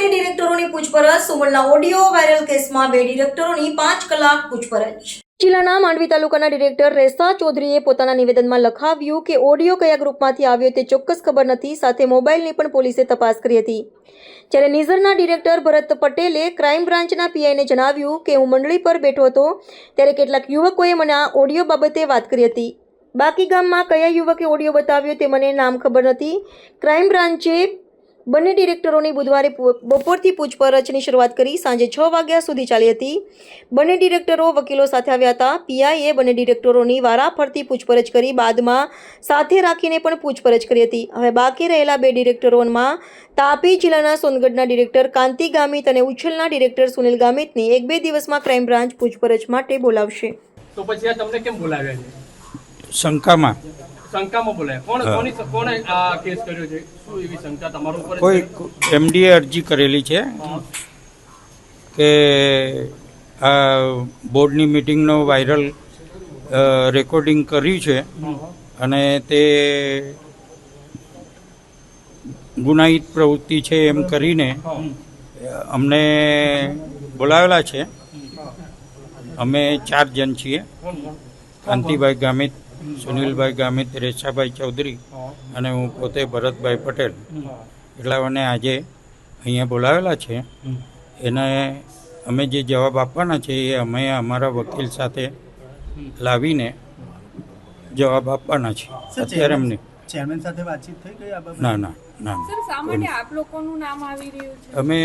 Dairy ડિરેક્ટરોની પૂછપરછ. સુમલના audio viral કેસમાં બે ડિરેક્ટરોની પાંચ કલાક પૂછપરછ. જિલ્લાના માંડવી તાલુકાના ડિરેક્ટર રેસા ચૌધરીએ પોતાના નિવેદનમાં લખાવ્યું કે ઓડિયો કયા ગ્રુપમાંથી આવ્યો તે ચોક્કસ ખબર નથી, સાથે મોબાઈલની પણ પોલીસે તપાસ કરી હતી. જ્યારે નિઝરના ડિરેક્ટર ભરત પટેલે ક્રાઇમ બ્રાન્ચના પીઆઈને જણાવ્યું કે હું મંડળી પર બેઠો હતો, ત્યારે કેટલાક યુવકોએ મને આ ઓડિયો બાબતે વાત કરી હતી. બાકી ગામમાં કયા યુવકે ઓડિયો બતાવ્યો તે મને નામ ખબર નથી. ક્રાઇમ બ્રાન્ચે બંને ડિરેક્ટરોની બુધવારે બપોરથી પૂછપરછની શરૂઆત કરી સાંજે છ વાગ્યા સુધી ચાલી હતી. બંને ડિરેક્ટરો વકીલો સાથે આવ્યા હતા. પીઆઈએ બંને ડિરેક્ટરોની વારાફરતી પૂછપરછ કરી બાદમાં સાથે રાખીને પણ પૂછપરછ કરી હતી. હવે બાકી રહેલા બે ડિરેક્ટરોમાં તાપી જિલ્લાના સોનગઢના ડિરેક્ટર કાંતિ ગામિત અને ઉછલના ડિરેક્ટર સુનિલ ગામિતની એક બે દિવસમાં ક્રાઇમ બ્રાન્ચ પૂછપરછ માટે બોલાવશે. તો પછી આ તમને કેમ બોલાવ્યા છે? શંકામાં. શંકામાં બોલાય કોણ કોની કોણે આ કેસ કર્યો છે? શું એવી શંકા તમારા ઉપર કોઈ? એમડીએ અરજી કરેલી છે કે આ બોર્ડની મિટિંગનો વાયરલ રેકોર્ડિંગ કર્યું છે અને તે ગુનાહિત પ્રવૃત્તિ છે એમ કરીને અમને બોલાવેલા છે. અમે ચાર જણ છીએ? કાંતિભાઈ ગામિત સુનિલભાઈ ગામિત રેશાભાઈ ચૌધરી અને હું પોતે ભરતભાઈ પટેલ. એટલા મને આજે અહીંયા બોલાવેલા છે. એને અમે જે જવાબ આપવાના છે એ અમે અમારા વકીલ સાથે લાવીને જવાબ આપવાના છે. અત્યારે અમને ચેરમેન સાથે વાતચીત થઈ ગઈ આ બાબતે? ના ના ના ના. સર શા માટે આપ લોકોનું નામ આવી રહ્યું છે? અમે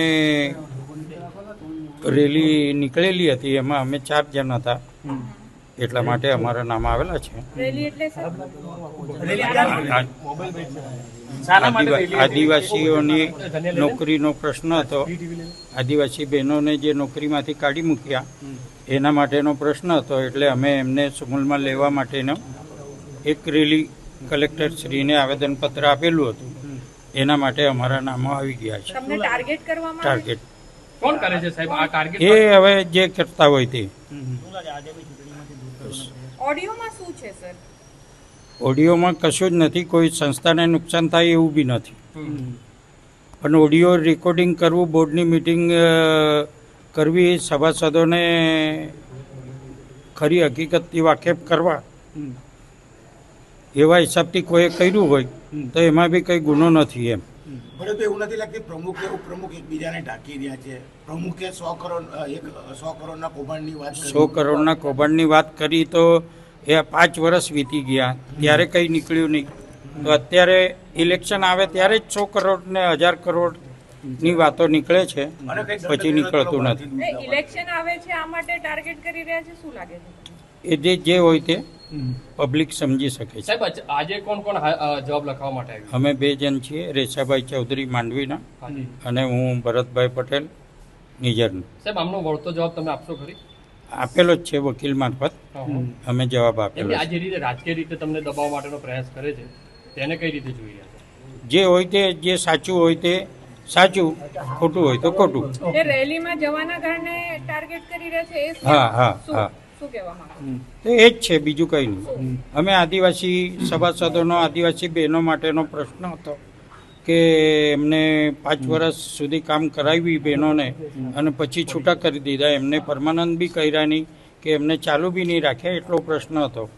રેલી નીકળેલી હતી એમાં અમે ચાર જણ હતા. એટલા માટે અમારા નામ આવેલા છે. રેલી એટલે સર? આ- આદિવા- આદિવાસીઓની નોકરીનો પ્રશ્ન હતો. આદિવાસી બહેનોને જે નોકરીમાંથી કાઢી મૂક્યા એના માટેનો પ્રશ્ન હતો. એટલે અમે એમને સુમૂલમાં લેવા માટેનો એક રેલી કલેક્ટર શ્રીને આવેદનપત્ર આપેલું હતું. એના માટે અમારા નામો આવી ગયા છે. ટાર્ગેટ ટાર્ગેટ કોણ કરે છે સાહેબ? આ ટાર્ગેટ એ હવે જે કરતા હોય તે. ઓડિયોમાં શું છે સર ઓડિયોમાં કશું જ નથી. કોઈ સંસ્થાને નુકસાન થાય એવું બી નથી. પણ ઓડિયો રેકોર્ડિંગ કરવું બોર્ડની મિટિંગ કરવી સભાસદોને ખરી હકીકતથી વાકેફ કરવા એવા હિસાબથી કોઈએ કર્યું હોય તો એમાં બી કંઈ ગુનો નથી એમ. પરંતુ એવું નથી લાગતી પ્રમુખ કે ઉપપ્રમુખ એકબીજાને ઢાંકી રહ્યા છે. પ્રમુખે સો કરોડ એક સો કરોડના કૌભાંડની વાત સો કરોડના કૌભાંડની વાત કરી તો એ પાંચ વર્ષ વીતી ગયા. ત્યારે કંઈ નીકળ્યું નહીં. તો અત્યારે ઇલેક્શન આવે ત્યારે જ સો કરોડ ને હજાર કરોડની વાતો નીકળે છે. પછી નીકળતું નથી. ઇલેક્શન આવે છે આ માટે ટાર્ગેટ કરી રહ્યા છે શું લાગે છે? એ જે જે હોય તે. પબ્લિક સમજી શકે છે. સાહેબ આજે કોણ કોણ જવાબ લખવા માટે આવ્યું? અમે બે જણ છીએ રેશાભાઈ ચૌધરી માંડવીના અને હું ભરતભાઈ પટેલ નિજરનો. સાહેબ આમનો વળતો જવાબ તમે આપશો ખરી? આપેલો જ છે વકીલ મારફત. અમે જવાબ આપેલો આ જે રીતે રાજકીય રીતે તમને દબાવવા માટેનો પ્રયાસ કરે છે તેને કઈ રીતે જોઈ રહ્યા જે હોય તે જે સાચું હોય તે સાચું ખોટું હોય તો ખોટું. એ રેલીમાં જવાના કારણે ટાર્ગેટ કરી રહ્યા છે હા હા હા. એ જ છે બીજું કંઈ નહીં. અમે આદિવાસી સભાસદોનો આદિવાસી બહેનો માટેનો પ્રશ્ન હતો કે એમને પાંચ વર્ષ સુધી કામ કરાવી બહેનોને અને પછી છૂટા કરી દીધા. એમને પરમાનન્ટ બી કર્યા નહીં કે એમને ચાલુ બી નહીં રાખ્યા એટલો પ્રશ્ન હતો.